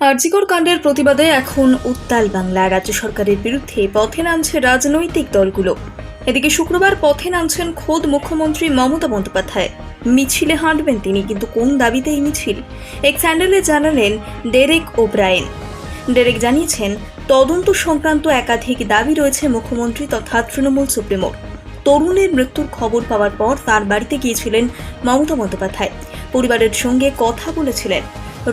আরজিকর কাণ্ডের প্রতিবাদে এখন উত্তাল বাংলা। রাজ্য সরকারের বিরুদ্ধে পথে নামছে রাজনৈতিক দলগুলো। এদিকে শুক্রবার পথে নামছেন খোদ মুখ্যমন্ত্রী মমতা বন্দ্যোপাধ্যায়। মিছিলে হাঁটবেন তিনি, কিন্তু কোন দাবিতে এই মিছিল? এক স্যান্ডেলে জানালেন ডেরেক ওব্রায়েন। ডেরেক জানিয়েছেন, তদন্ত সংক্রান্ত একাধিক দাবি রয়েছে মুখ্যমন্ত্রী তথা তৃণমূল সুপ্রিমোর তরুণের মৃত্যুর খবর পাওয়ার পর তার বাড়িতে গিয়েছিলেন মমতা বন্দ্যোপাধ্যায়। পরিবারের সঙ্গে কথা বলেছিলেন।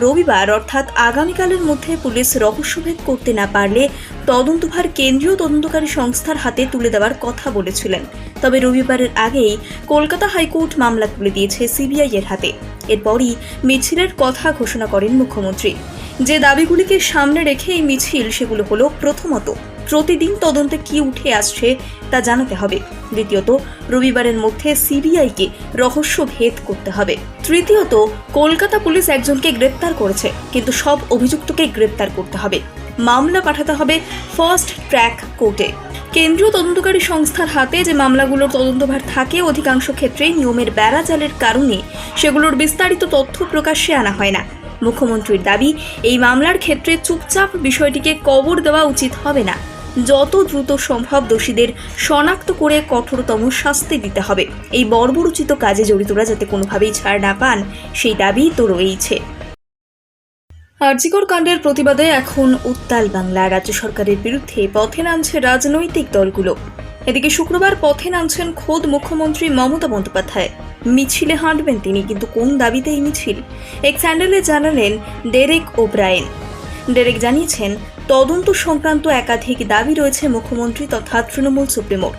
রবিবার, অর্থাৎ আগামীকালের মধ্যে পুলিশ রহস্যভেদ করতে না পারলে তদন্তভার কেন্দ্রীয় তদন্তকারী সংস্থার হাতে তুলে দেওয়ার কথা বলেছিলেন। তবে রবিবারের আগেই কলকাতা হাইকোর্ট মামলা তুলে দিয়েছে সিবিআই এর হাতে। এরপরই মিছিলের কথা ঘোষণা করেন মুখ্যমন্ত্রী। যে দাবিগুলিকে সামনে রেখে এই মিছিল, সেগুলো হলো প্রথমত প্রতিদিন তদন্তে কি উঠে আসছে তা জানাতে হবে। দ্বিতীয়ত, রবিবারের মধ্যে সিবিআইকে রহস্য ভেদ করতে হবে। তৃতীয়ত, কলকাতা পুলিশ একজনকে গ্রেপ্তার করেছে, কিন্তু সব অভিযুক্তকে গ্রেপ্তার করতে হবে। মামলা পাঠাতে হবে ফার্স্ট ট্র্যাক কোর্টে। কেন্দ্রীয় তদন্তকারী সংস্থার হাতে যে মামলাগুলোর তদন্তভার থাকে, অধিকাংশ ক্ষেত্রেই নিয়মের বেড়াজালের কারণে সেগুলোর বিস্তারিত তথ্য প্রকাশ্যে আনা হয় না। মুখ্যমন্ত্রীর দাবি, এই মামলার ক্ষেত্রে চুপচাপ বিষয়টিকে কবর দেওয়া উচিত হবে না। যত দ্রুত সম্ভব দোষীদের শনাক্ত করে কঠোরতম শাস্তি দিতে হবে। এই বর্বরোচিত কাজে জড়িতরা যাতে কোনোভাবেই ছাড় না পান, সেই দাবি তো রয়েইছে। আরজিকর কাণ্ডের প্রতিবাদে এখন উত্তাল বাংলা। রাজ্য সরকারের বিরুদ্ধে পথে নামছে রাজনৈতিক দলগুলো। এদিকে শুক্রবার পথে নামছেন খোদ মুখ্যমন্ত্রী মমতা বন্দ্যোপাধ্যায়। মিছিলে হাঁটবেন তিনি, কিন্তু কোন দাবিতে এই মিছিল? এক স্যান্ডেলে জানালেন ডেরেক ওব্রায়েন। ডেরেক জানিয়েছেন তদন্ত সংক্রান্ত একাধিক দাবি রয়েছে মুখ্যমন্ত্রী তথা তৃণমূল সুপ্রিমোর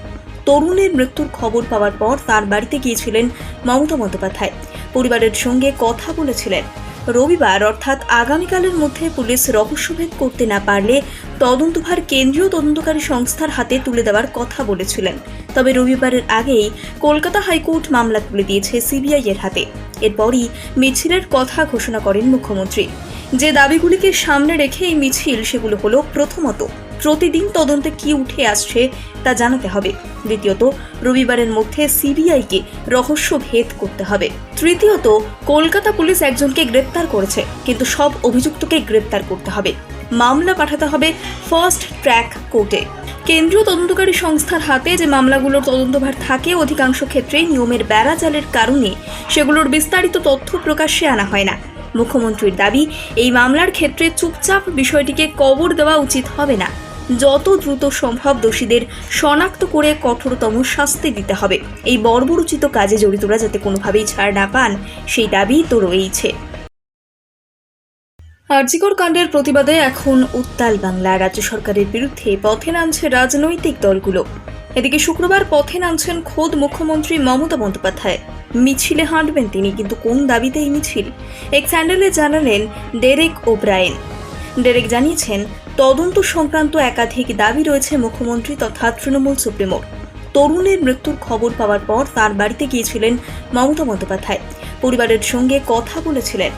তরুণের মৃত্যুর খবর পাওয়ার পর তার বাড়িতে গিয়েছিলেন মমতা বন্দ্যোপাধ্যায়। পরিবারের সঙ্গে কথা বলেছিলেন। রবিবার অর্থাৎ আগামীকালের মধ্যে পুলিশ রহস্যভেদ করতে না পারলে তদন্তভার কেন্দ্রীয় তদন্তকারী সংস্থার হাতে তুলে দেওয়ার কথা বলেছিলেন। তবে রবিবারের আগেই কলকাতা হাইকোর্ট মামলা তুলে দিয়েছে সিবিআই এর হাতে। এরপরই মিছিলের কথা ঘোষণা করেন মুখ্যমন্ত্রী। যে দাবিগুলিকে সামনে রেখে এই মিছিল সেগুলো হলো প্রথমত, প্রতিদিন তদন্তে কি উঠে আসছে তা জানাতে হবে। দ্বিতীয়ত, রবিবারের মধ্যে সিবিআইকে রহস্য ভেদ করতে হবে। তৃতীয়ত, কলকাতা পুলিশ একজনকে গ্রেপ্তার করেছে, কিন্তু সব অভিযুক্তকে গ্রেপ্তার করতে হবে। মামলা পাঠাতে হবে ফার্স্ট ট্র্যাক কোর্টে। কেন্দ্রীয় তদন্তকারী সংস্থার হাতে যে মামলাগুলোর তদন্তভার থাকে, অধিকাংশ ক্ষেত্রেই নিয়মের বেড়াজালের কারণে সেগুলোর বিস্তারিত তথ্য প্রকাশ্যে আনা হয় না। মুখ্যমন্ত্রীর দাবি, এই মামলার ক্ষেত্রে চুপচাপ বিষয়টিকে কবর দেওয়া উচিত হবে না। যত দ্রুত সম্ভব দোষীদের শনাক্ত করে কঠোরতম শাস্তি দিতে হবে। এই বর্বরোচিত কাজে জড়িতরা যাতে কোনোভাবেই ছাড় না পান, সেই দাবি তো রয়েইছে। আরজিকর কাণ্ডের প্রতিবাদে এখন উত্তাল বাংলা। রাজ্য সরকারের বিরুদ্ধে পথে নামছে রাজনৈতিক দলগুলো। এদিকে শুক্রবার পথে নামছেন খোদ মুখ্যমন্ত্রী মমতা বন্দ্যোপাধ্যায়। মিছিলে হাঁটবেন তিনি, কিন্তু কোন দাবিতে এই মিছিল? এক স্যান্ডেলে জানালেন ডেরেক ওব্রায়েন। ডেরেক জানিয়েছেন, তদন্ত সংক্রান্ত একাধিক দাবি রয়েছে মুখ্যমন্ত্রী তথা তৃণমূল সুপ্রিমোর তরুণের মৃত্যুর খবর পাওয়ার পর তার বাড়িতে গিয়েছিলেন মমতা বন্দ্যোপাধ্যায়। পরিবারের সঙ্গে কথা বলেছিলেন।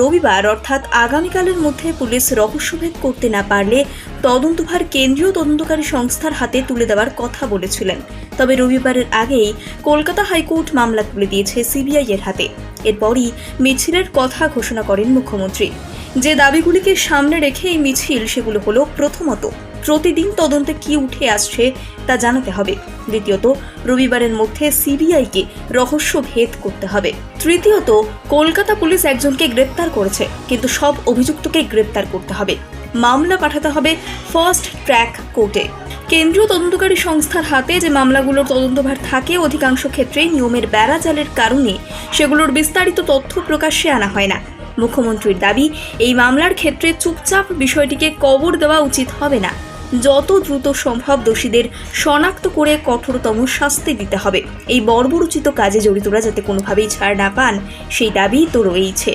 রবিবার, অর্থাৎ আগামীকালের মধ্যে পুলিশ রহস্যভেদ করতে না পারলে তদন্তভার কেন্দ্রীয় তদন্তকারী সংস্থার হাতে তুলে দেওয়ার কথা বলেছিলেন। তবে রবিবারের আগেই কলকাতা হাইকোর্ট মামলা তুলে দিয়েছে সিবিআই এর হাতে। এরপরই মিছিলের কথা ঘোষণা করেন মুখ্যমন্ত্রী। যে দাবিগুলিকে সামনে রেখে এই মিছিল, সেগুলো হলো প্রথমত প্রতিদিন তদন্তে কি উঠে আসছে তা জানাতে হবে। দ্বিতীয়ত, রবিবারের মধ্যে সিবিআইকে রহস্য ভেদ করতে হবে। তৃতীয়ত, কলকাতা পুলিশ একজনকে গ্রেপ্তার করেছে, কিন্তু সব অভিযুক্তকে গ্রেপ্তার করতে হবে। মামলা পাঠাতে হবে ফার্স্ট ট্র্যাক কোর্টে। কেন্দ্রীয় তদন্তকারী সংস্থার হাতে যে মামলাগুলোর তদন্তভার থাকে, অধিকাংশ ক্ষেত্রেই নিয়মের বেড়াজালের কারণে সেগুলোর বিস্তারিত তথ্য প্রকাশ্যে আনা হয় না। মুখ্যমন্ত্রীর দাবি, এই মামলার ক্ষেত্রে চুপচাপ বিষয়টিকে কবর দেওয়া উচিত হবে না। যত দ্রুত সম্ভব দোষীদের শনাক্ত করে কঠোরতম শাস্তি দিতে হবে। এই বর্বরোচিত কাজে জড়িতরা যাতে কোনোভাবেই ছাড় না পান, সেই দাবি তো রয়েইছে।